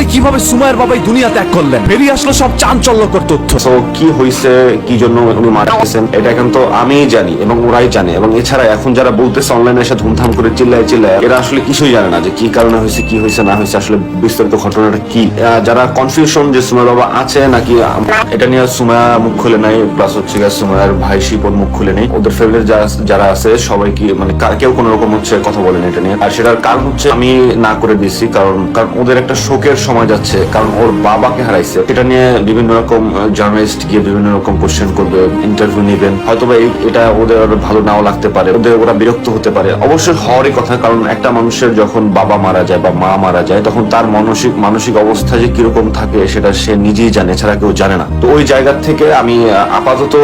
করে কীভাবে সুমায়ের বাবাই দুনিয়া ত্যাগ করলেন? বেরিয়ে আসলো সব চাঞ্চল্যকর তথ্য। তো কি হয়েছে কি জন্য উনি মারা গেছেন, এটা এখন তো আমিই জানি এবং ওরাই জানে। এবং এছাড়া এখন যারা বলতেছে অনলাইনে এসে ধুমধাম করে চিল্লায় চিল্লায়, এরা আসলে কিছুই জানে না যে কি কারণে হয়েছে কি হয়েছে না হয়েছে আসলে বিস্তারিত ঘটনাটা কি। যারা কনফিউশন যে সুমার বাবা আছে নাকি এটা নিয়ে সুমায়া মুখ খুলে নাই প্লাস হচ্ছে সুমায়ার ভাই শিপন মুখ খুলে নেই। ওদের ফ্যামিলির যারা আছে, সবাই কি মানে কেউ কোনো রকম হচ্ছে কথা বলেন এটা নিয়ে। আর সেটার কারণ হচ্ছে আমি না করে দিছি কারণ কারণ ওদের একটা শোকের সময় যাচ্ছে, কারণ ওর বাবাকে হারাইছে। এটা নিয়ে বিভিন্ন রকম জার্নালিস্ট গিয়ে বিভিন্ন রকম কোশ্চেন করবে ইন্টারভিউ নেবেন। হয়তো এটা ওদের ভালো নাও লাগতে পারে, ওদের ওরা বিরক্ত হতে পারে। অবশ্যই হওয়ারই কথা, কারণ একটা মানুষের যখন বাবা মারা যায় বা মা মারা যায়, তখন তার মানসিক মানসিক অবস্থা যে কীরকম থাকে, সেটা সে নিজেই জানে ছাড়া কেউ জানে না। তো ওই জায়গা থেকে আমি আপাতত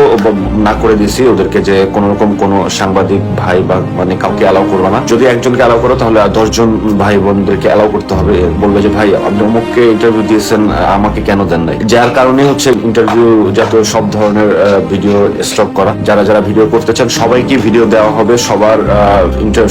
না করে দিয়েছি ওদেরকে যে কোন রকম কোন সাংবাদিক ভাই বা মানে কাউকে অ্যালাউ করবে না। যদি একজনকে অ্যালাউ করো, তাহলে দশজন ভাই বোনদেরকে অ্যালাউ করতে হবে। বলবে যে, ভাই, আপনি অমুককে ইন্টারভিউ দিয়েছেন আমাকে কেন দেন নাই? যার কারণে হচ্ছে ইন্টারভিউ জাতীয় সব ধরনের ভিডিও স্টপ করা। যারা যারা ভিডিও করতে চান, সবাইকে ভিডিও দেওয়া হবে। সবার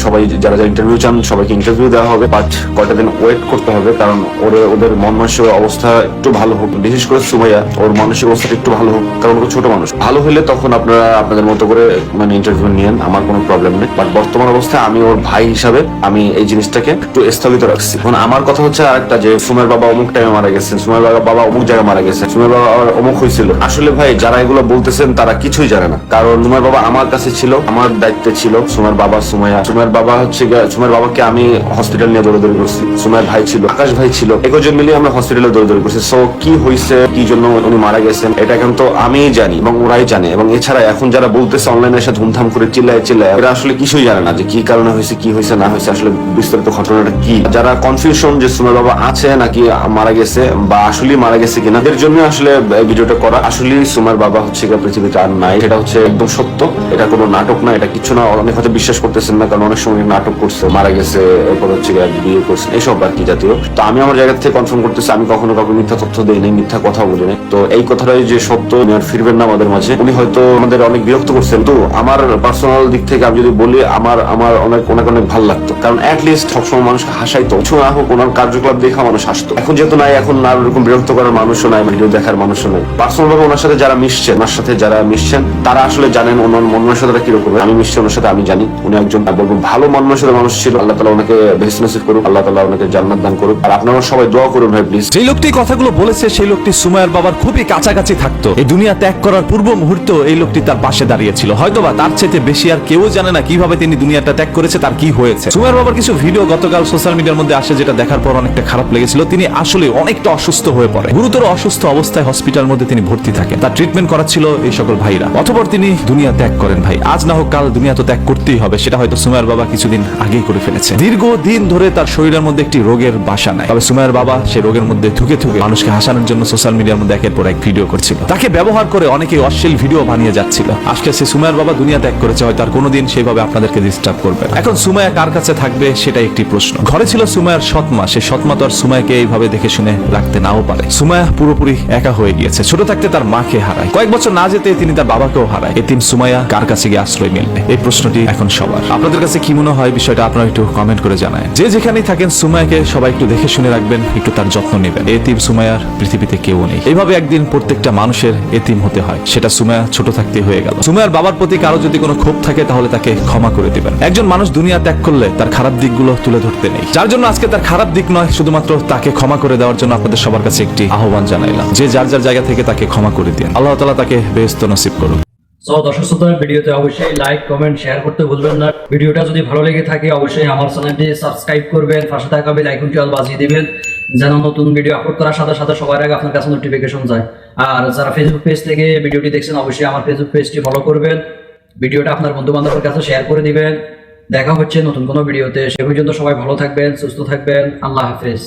সবাই যারা যারা ইন্টারভিউ চান, সবাইকে ইন্টারভিউ দেওয়া হবে। বাট কয়টা দিন ওয়েট করতে হবে, কারণ ওদের ওদের মন মানসিক অবস্থা একটু ভালো হোক। বিশেষ করে সুমাইয়া, ওর মানসিক অবস্থাটা একটু ভালো হোক, কারণ ও ছোট মানুষ। ভালো হলে তখন আপনারা আপনাদের মতো করে মানে ইন্টারভিউ নিয়েন, আমার কোনো প্রবলেম নেই। বাট বর্তমান অবস্থায় আমি ওর ভাই হিসাবে আমি এই জিনিসটাকে একটু স্থগিত রাখছি। এখন আমার কথা হচ্ছে আরেকটা, যে সুমের বাবা অমুক টাইমে মারা গেছেন সুমের বাবা বাবা অমুক জায়গায় মারা গেছেন সুমের বাবা অমুক হয়েছিল। আসলে ভাই, যারা এগুলো বলতেছেন তারা কিছুই জানে না। কারণ সুমের বাবা আমার কাছে ছিল, আমার দায়িত্বে ছিল সুমের বাবা, সুমাইয়া। সুমের বাবা হচ্ছে সুমের বাবাকে আমি হসপিটাল নিয়ে দৌড়াদৌড়ি করছি। সুমের ভাই ছিল, আকাশ ভাই ছিল। একজন মিলিয়ে আমরা হসপিটালে দৌড়াদৌড়ি করছি। সো কি হয়েছে, কি জন্য উনি মারা গেছেন, এটা এখন তো আমিই জানি এবং ওরাই জানে। এবং এছাড়া এখন যারা বলতেছে অনলাইনে এসে ধুমধাম করে চিল্লায় চিল্লায়, এরা আসলে কিছুই জানে না যে কি কারণে হয়েছে, কি হয়েছে, না হয়েছে। আসলে বিস্তারিত ঘটনাটা কি? যারা কনফিউশন যে সুমের বাবা আছে নাকি মারা গেছে বা আসলে মারা গেছে কিনা এর জন্য আসলে ভিডিওটা করা। আসলে সুমের বাবা হচ্ছে গিয়ে পৃথিবীতে আর নাই। এটা হচ্ছে একদম সত্য। এটা কোনো নাটক না, এটা কিছু না। অনেক হয়তো বিশ্বাস করতেছেন না, কারণ অনেক সময় নাটক করছে, মারা গেছে, এরপর হচ্ছে গিয়ে বিয়ে করছে, এসব আর কি জাতীয়। তো আমি আমার জায়গা থেকে কনফার্ম করতেছি, আমি কখনো কাউকে মিথ্যা তথ্য দেই নাই, মিথ্যা কথা বলি নাই। তো এই কথাটাই যে সত্য আর ফিরবেন না আমাদের মাঝে। উনি হয়তো আমাদের অনেক বিরক্ত করছেন। তো আমার পার্সোনাল দিক থেকে আমি যদি বলি, আমার আমার অনেক অনেক অনেক ভালো লাগতো। কারণ লিস্ট সবসময় মানুষকে হাসাইতো। কিছু না হোক, ওনার কার্যকলাপ দেখা মানুষ হাসতো। এখন যেহেতু নাই, এখন আর ওরকম বিরক্ত করার মানুষও নাই ভিডিও দেখার মানুষও নাই। পার্সোনাল ভাবে ওনার সাথে যারা মিশছেন, ওনার সাথে যারা মিশছেন, তারা আসলে জানেন ওনার মন মানসিকতা কীরকম। আমি মিশছি ওনার সাথে, আমি জানি। উনি একজন বলব, ভালো মন মানসিকতার মানুষ ছিল। আল্লাহ তালা ওনাকে বেশ নসিব করুক, আল্লাহ তালা ওনাকে জান্নাত দান করুক। আর আপনারা সবাই দোয়া করুন ভাই প্লিজ যে লোকটি কথাগুলো বলেছে, সেই লোকটি সুমায়ের বাবার খুবই কাছাকাছি থাকতো। এই দুনিয়া ত্যাগ করার পূর্ব মুহূর্ত এই লোকটি তার পাশে দাঁড়িয়েছিল। হয়তোবা তার চেয়ে বেশি আর কেউ জানে না কীভাবে তিনি দুনিয়াটা ত্যাগ করেছে, তার কি হয়েছে। সুমায়ের বাবার কিছু ভিডিও গতকাল সোশ্যাল মিডিয়ার মধ্যে আসে, যেটা দেখার পর অনেকটা খারাপ লেগেছিল। তিনি আসলে অনেকটা অসুস্থ হয়ে পড়ে। গুরুতর অসুস্থ অবস্থায় হসপিটাল মধ্যে তিনি ভর্তি থাকেন। তার ট্রিটমেন্ট করাচ্ছিল এই সকল ভাইরা। অতপর তিনি দুনিয়া ত্যাগ করেন ভাই। আজ না হোক কাল দুনিয়া তো ত্যাগ করতেই হবে, সেটা হয়তো সুমায়ের বাবা কিছুদিন আগেই করে ফেলেছে। দীর্ঘ দিন ধরে তার শরীরের মধ্যে একটি রোগের বাসা নাই। তবে সুমায়ের বাবা সেই রোগের মধ্যে থুকে থুকে মানুষকে হাসানোর জন্য সোশ্যাল মিডিয়ার মধ্যে একের পর এক ভিডিও করছিল। তাকে ব্যবহার করে অনেকে অশ্লীল ভিডিও বানিয়ে যাচ্ছিল। আজকে সে সুমায়ের বাবা দুনিয়া ত্যাগ করেছে, হয়তো আর কোনোদিন সেইভাবে আপনাদেরকে ডিস্টার্ব করবে। এখন সুমায়া কার কাছে থাকবে সেটাই একটি প্রশ্ন। ঘরে ছিল সুমায়ার সৎমা। সে সৎমা তো আর সুমায়াকে এইভাবে দেখে শুনে রাখতে নাও পারে। সুমায়া পুরোপুরি একা হয়ে গিয়েছে। ছোট থাকতে তার মাকে হারায়। কয়েক বছর না যেতে তিনি তার বাবাকেও হারায়। এতিম সুমায়া কার কাছে গিয়ে আশ্রয় মিলবে এই প্রশ্নটি এখন সবার। আপনাদের কাছে কি মনে হয়? বিষয়টা আপনারা একটু কমেন্ট করে জানায়। যে যেখানেই থাকেন সুমায়াকে সবাই একটু দেখে শুনে রাখবেন, একটু তার যত্ন নেবেন। এতিম সুমায়ার পৃথিবীতে কেউ নেই। এইভাবে একদিন প্রত্যেকটা মানুষের এতিম হতে হয়। সেটা সুমায়া ছোট থাকতে হয়ে গেল। সুমায়ার বাবার প্রতি কারও যদি কোনো ক্ষোভ থাকে, তাহলে তাকে ক্ষমা করে দিবেন। একজন মানুষ দুনিয়া ত্যাগ করলে তার খারাপ দিকগুলো তুলে ধরতে নেই। যার জন্য আজকে তার খারাপ দিক নয়, শুধুমাত্র তাকে ক্ষমা করে দেওয়ার জন্য আপনাদের সবার কাছে একটি আহ্বান জানাইলাম। যে যার যার জায়গা থেকে তাকে ক্ষমা করে দিন। আল্লাহ তালা তাকে বেহস্ত নসিব করুন সো দর্শক শ্রোতা, ভিডিওতে অবশ্যই লাইক কমেন্ট শেয়ার করতে ভুলবেন না। ভিডিওটা যদি ভালো লেগে থাকে, অবশ্যই আমার চ্যানেলটি সাবস্ক্রাইব করবেন। পাশে থাকা বেল আইকনটি অল বাজিয়ে দিবেন, যেন নতুন ভিডিও আপলোড করার সাথে সাথে সবার আগে আপনার কাছে নোটিফিকেশন যায়। আর যারা ফেসবুক পেজ থেকে ভিডিওটি দেখছেন, অবশ্যই আমার ফেসবুক পেজটি ফলো করবেন। ভিডিওটা আপনার বন্ধু বান্ধবের কাছে শেয়ার করে দিবেন। দেখা হচ্ছে নতুন কোনো ভিডিওতে সে পর্যন্ত সবাই ভালো থাকবেন, সুস্থ থাকবেন। আল্লাহ হাফেজ।